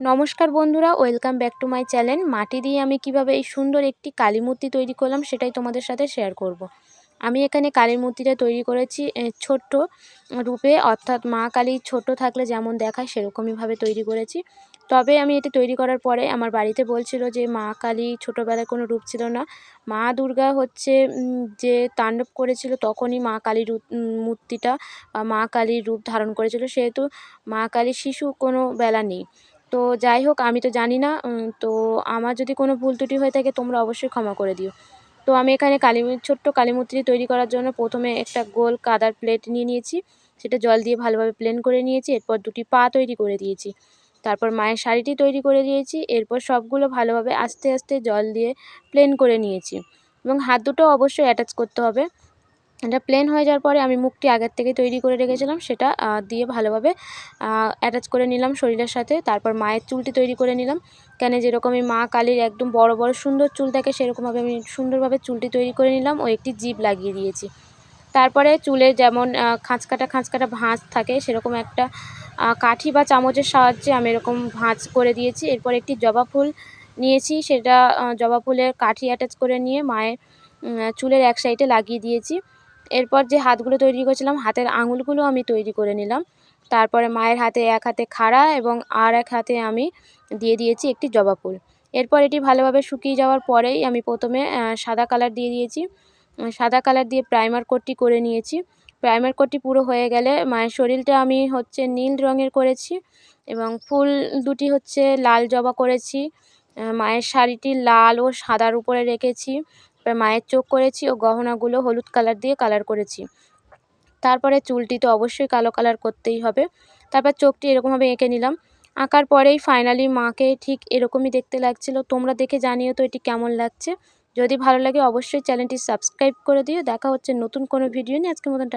নমস্কার বন্ধুরা, welcome back to my channel. মাটি দিয়ে আমি কীভাবে এই সুন্দর একটি কালী মূর্তি তৈরি করলাম সেটাই তোমাদের সাথে শেয়ার করব। আমি এখানে কালীর মূর্তিটা তৈরি করেছি ছোট্ট রূপে, অর্থাৎ মা কালী ছোট থাকলে যেমন দেখায় সেরকমইভাবে তৈরি করেছি। তবে আমি এটি তৈরি করার পরে আমার বাড়িতে বলছিল যে, মা কালী ছোটোবেলায় কোনো রূপ ছিল না। মা দুর্গা হচ্ছে যে তাণ্ডব করেছিল তখনই মা কালীর মূর্তিটা, মা কালীর রূপ ধারণ করেছিল। সেহেতু মা কালী শিশু কোনো বেলা নেই। তো যাই হোক, আমি তো জানি না তো আমার যদি কোনো ভুল ত্রুটি হয়ে থাকে তোমরা অবশ্যই ক্ষমা করে দিও। তো আমি এখানে কালী, ছোট্ট কালী মূর্তি তৈরি করার জন্য প্রথমে একটা গোল কাদার প্লেট নিয়ে নিয়েছি। সেটা জল দিয়ে ভালোভাবে প্লেন করে নিয়েছি, এরপর দুটি পা তৈরি করে দিয়েছি। তারপর মায়ের শাড়িটি তৈরি করে দিয়েছি, এরপর সবগুলো ভালোভাবে আস্তে আস্তে জল দিয়ে প্লেন করে নিয়েছি। এবং হাত দুটো অবশ্যই অ্যাটাচ করতে হবে। এটা প্লেন হয়ে যাওয়ার পরে আমি মুখটি আগের থেকে তৈরি করে রেখেছিলাম। সেটা দিয়ে ভালোভাবে অ্যাটাচ করে নিলাম শরীরের সাথে। তারপর মায়ের চুলটি তৈরি করে নিলাম। কেন যেরকমই মা কালীর একদম বড় বড়, সুন্দর চুল থাকে, সেরকমভাবে আমি সুন্দরভাবে চুলটি তৈরি করে নিলাম ও একটি জিপ লাগিয়ে দিয়েছি। তারপরে চুলে যেমন খাঁচকাটা খাঁচকাটা ভাঁজ থাকে, সেরকম একটা কাঠি বা চামচের সাহায্যে আমি এরকম ভাঁজ করে দিয়েছি। এরপর একটি জবা ফুল নিয়েছি, সেটা জবা ফুলের কাঠি অ্যাটাচ করে নিয়ে মায়ের চুলের এক সাইডে লাগিয়ে দিয়েছি। এরপর যে হাতগুলো তৈরি করেছিলাম, হাতের আঙুলগুলো আমি তৈরি করে নিলাম। তারপরে মায়ের হাতে এক হাতে খাড়া এবং আর এক হাতে আমি দিয়ে দিয়েছি একটি জবা ফুল। এরপর এটি ভালোভাবে শুকিয়ে যাওয়ার পরেই আমি প্রথমে সাদা কালার দিয়ে দিয়েছি। সাদা কালার দিয়ে প্রাইমার কোটটি করে নিয়েছি। প্রাইমার কোটটি পুরো হয়ে গেলে মায়ের শরীরটা আমি হচ্ছে নীল রঙের করেছি এবং ফুল দুটি হচ্ছে লাল জবা করেছি। মায়ের শাড়িটি লাল ও সাদার উপরে রেখেছি। মায়ের চোখ করেছি ও গহনাগুলো হলুদ কালার দিয়ে কালার করেছি। তারপরে চুলটি তো অবশ্যই কালো কালার করতেই হবে। তারপর চোখটি এরকমভাবে এঁকে নিলাম। আঁকার পরেই ফাইনালি মাকে ঠিক এরকমই দেখতে লাগছিল। তোমরা দেখে জানিও তো এটি কেমন লাগছে। যদি ভালো লাগে অবশ্যই চ্যানেলটি সাবস্ক্রাইব করে দিও। দেখা হচ্ছে নতুন কোনো ভিডিও নিয়ে। আজকের মতন